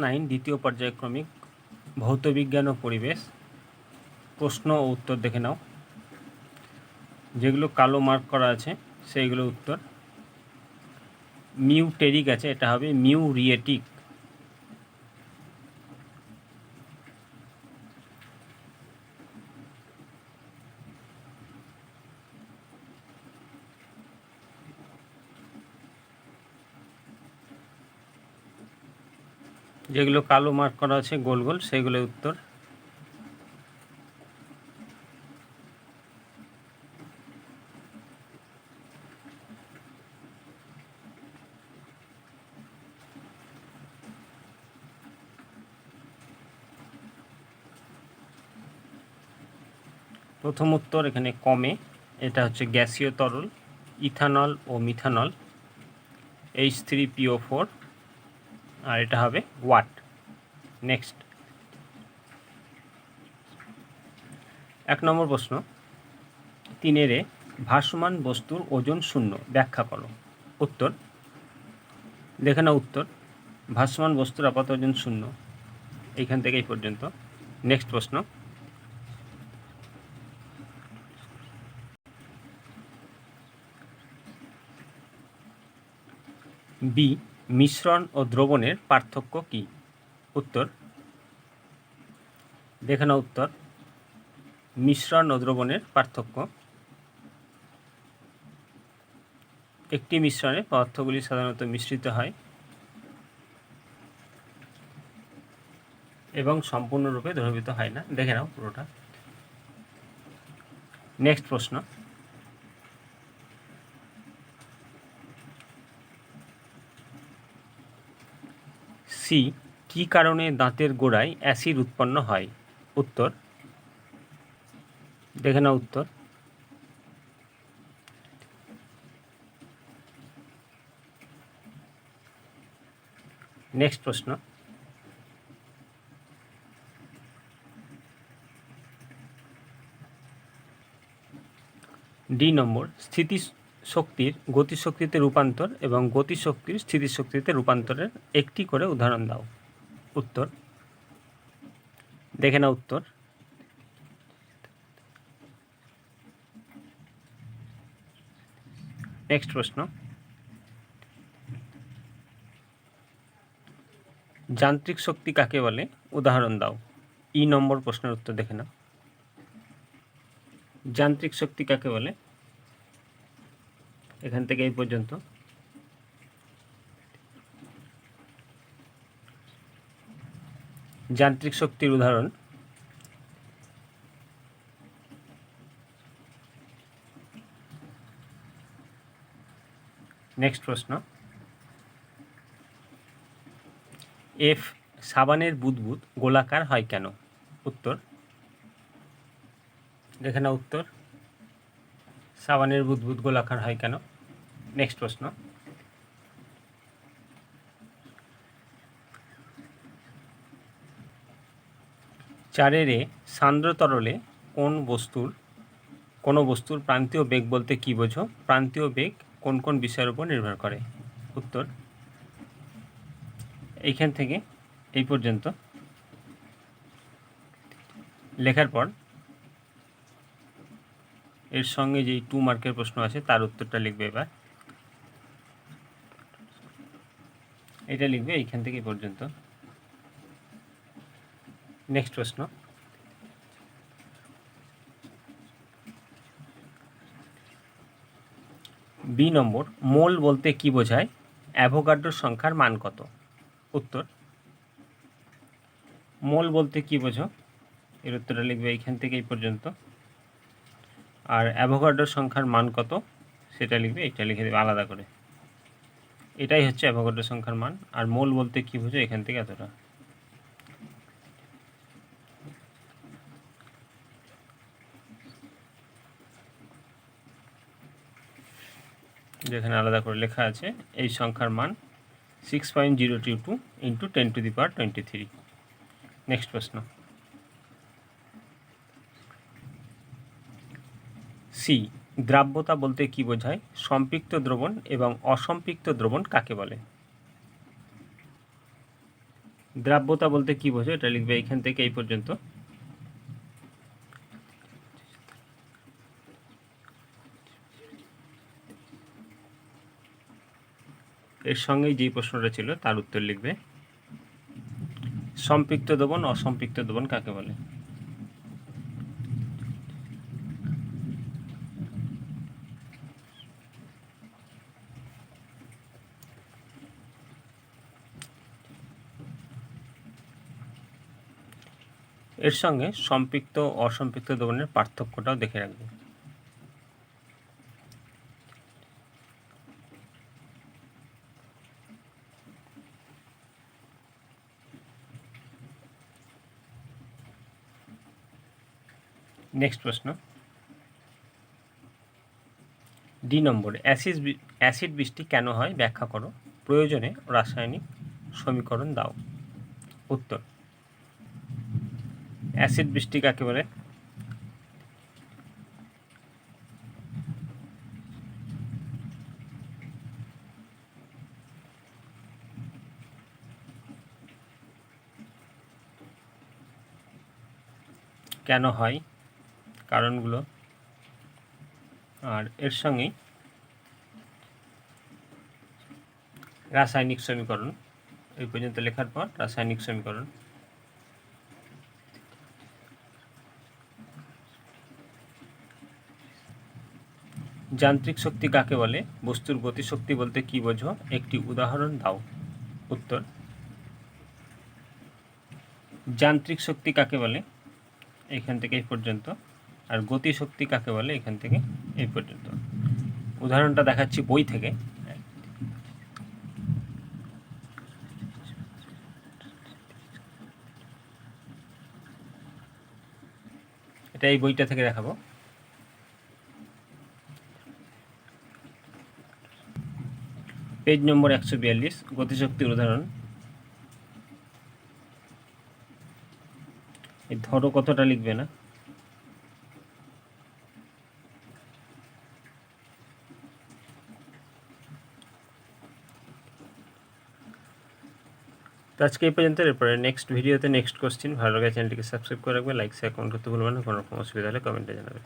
Nine দ্বিতীয় পর্যায়ক্রমিক ভৌতবিজ্ঞান ও পরিবেশ, প্রশ্ন ও উত্তর দেখে নাও। যেগুলো কালো মার্ক করা আছে সেইগুলো উত্তর। মিউটেরিক আছে, এটা হবে মিউরিয়েটিক। যেগুলো কালো মার্ক করা আছে, গোল গোল, সেগুলো উত্তর। প্রথম উত্তর এখানে কমে, এটা হচ্ছে গ্যাসীয় তরল, ইথানল ও methanol H three PO four আর এটা হবে ওয়াট নেক্সট এক নম্বর প্রশ্ন। তিনেরে ভাসমান বস্তুর ওজন শূন্য। ব্যাখ্যা করো। উত্তর। দেখে নাও উত্তর। ভাসমান বস্তুর আপাত ওজন শূন্য। এইখান থেকে এই পর্যন্ত। নেক্সট প্রশ্ন। বি মিশ্রণ ও দ্রবণের পার্থক্য কি? উত্তর। দেখে নাও উত্তর। মিশ্রণ ও দ্রবণের পার্থক্য। একটি মিশ্রণে পদার্থগুলি সাধারণত মিশ্রিত হয় এবং সম্পূর্ণরূপে দ্রবীভূত হয় না। দেখে নাও পুরোটা। নেক্সট প্রশ্ন। সি, কী কারণে দাঁতের গোড়ায় অ্যাসিড উৎপন্ন হয়? উত্তর। দেখে নাও উত্তর। নেক্সট প্রশ্ন। ডি নম্বর স্থিতি শক্তির, গতিশক্তিতে রূপান্তর এবং গতিশক্তির স্থিতিশক্তিতে রূপান্তরের একটি করে উদাহরণ দাও। উত্তর। দেখে নাও উত্তর। নেক্সট প্রশ্ন। যান্ত্রিক শক্তি কাকে বলে? উদাহরণ দাও। ই নম্বর প্রশ্নের উত্তর দেখে নাও। যান্ত্রিক শক্তি কাকে বলে? এখান থেকে এই পর্যন্ত। যান্ত্রিক শক্তির উদাহরণ। নেক্সট প্রশ্ন। এফ সাবানের বুদবুদ গোলাকার হয় কেন? উত্তর। দেখে না উত্তর। সাবানের বুদবুদ গোলাকার হয় কেন? নেক্সট প্রশ্ন চারের সান্দ্র তরলে কোন বস্তুর, কোনো বস্তুর প্রান্তীয় বেগ বলতে কী বোঝো? প্রান্তীয় বেগ কোন কোন বিষয়ের উপর নির্ভর করে? উত্তর, এইখান থেকে এই পর্যন্ত। লেখার পর এর সঙ্গে যেই টু মার্কের প্রশ্ন আছে, তার উত্তরটা লিখবে এবার। এটা লিখবে এইখান থেকে পর্যন্ত। নেক্সট প্রশ্ন। বি নম্বর, মোল বলতে কি বোঝায়? অ্যাভোগাড্রোর সংখ্যার মান কত? উত্তর। মোল বলতে কি বোঝো? এর উত্তরটা লিখবে এইখান থেকে এই পর্যন্ত। আর অ্যাভোগাড্রোর সংখ্যার মান কত? সেটা লিখবে এটা লিখে দেবে আলাদা করে। এটাই হচ্ছে অ্যাভোগাড্রোর সংখ্যার মান। আর মোল বলতে কি বোঝো এখান থেকে এতটা? যেখানে আলাদা করে লেখা আছে, এই সংখ্যার মান six point zero two two into ten to the power twenty three next প্রশ্ন। সি দ্রাব্যতা বলতে কি বোঝায়? সম্পৃক্ত দ্রবণ এবং অসম্পৃক্ত দ্রবণ কাকে বলে? দ্রাব্যতা বলতে কি বোঝায়? এটা লিখবে এইখান থেকে এই পর্যন্ত। এর সঙ্গেই যেই প্রশ্নটা ছিল, তার উত্তর লিখবে। সম্পৃক্ত দ্রবণ, অসম্পৃক্ত দ্রবণ কাকে বলে? এর সঙ্গে সম্পৃক্ত অসম্পৃক্ত দ্রবণের পার্থক্যটাও দেখে রাখবে। নেক্সট প্রশ্ন। ডি নম্বর, অ্যাসিড অ্যাসিড বৃষ্টি কেন হয়? ব্যাখ্যা করো। প্রয়োজনে রাসায়নিক সমীকরণ দাও। উত্তর। অ্যাসিড বৃষ্টি কাকে বলে? কেন হয়? কারণগুলো। আর এর সঙ্গেই রাসায়নিক সমীকরণ, এই পর্যন্ত লেখার পর রাসায়নিক সমীকরণ। যান্ত্রিক শক্তি কাকে বলে? বস্তুর গতিশক্তি বলতে কি বোঝো? একটি উদাহরণ দাও। উত্তর। যান্ত্রিক শক্তি কাকে বলে? এখান থেকে এই পর্যন্ত। আর গতিশক্তি কাকে বলে? এখান থেকে এই পর্যন্ত। উদাহরণটা দেখাচ্ছি বই থেকে। এটা এই বইটা থেকে দেখাবো। পেজ নম্বর একশো বিয়াল্লিশ গতিশক্তির উদাহরণ। এই ধরো কতটা লিখবে না। আজকে এই পর্যন্ত, এরপরে নেক্সট ভিডিওতে নেক্সট কোশ্চেন ভালো লাগে চ্যানেলটিকে সাবস্ক্রাইব করে রাখবে লাইক শেয়ার কমেন্ট করতে ভুলবেন না, কোনো রকম অসুবিধা হলে কমেন্টে জানাবে।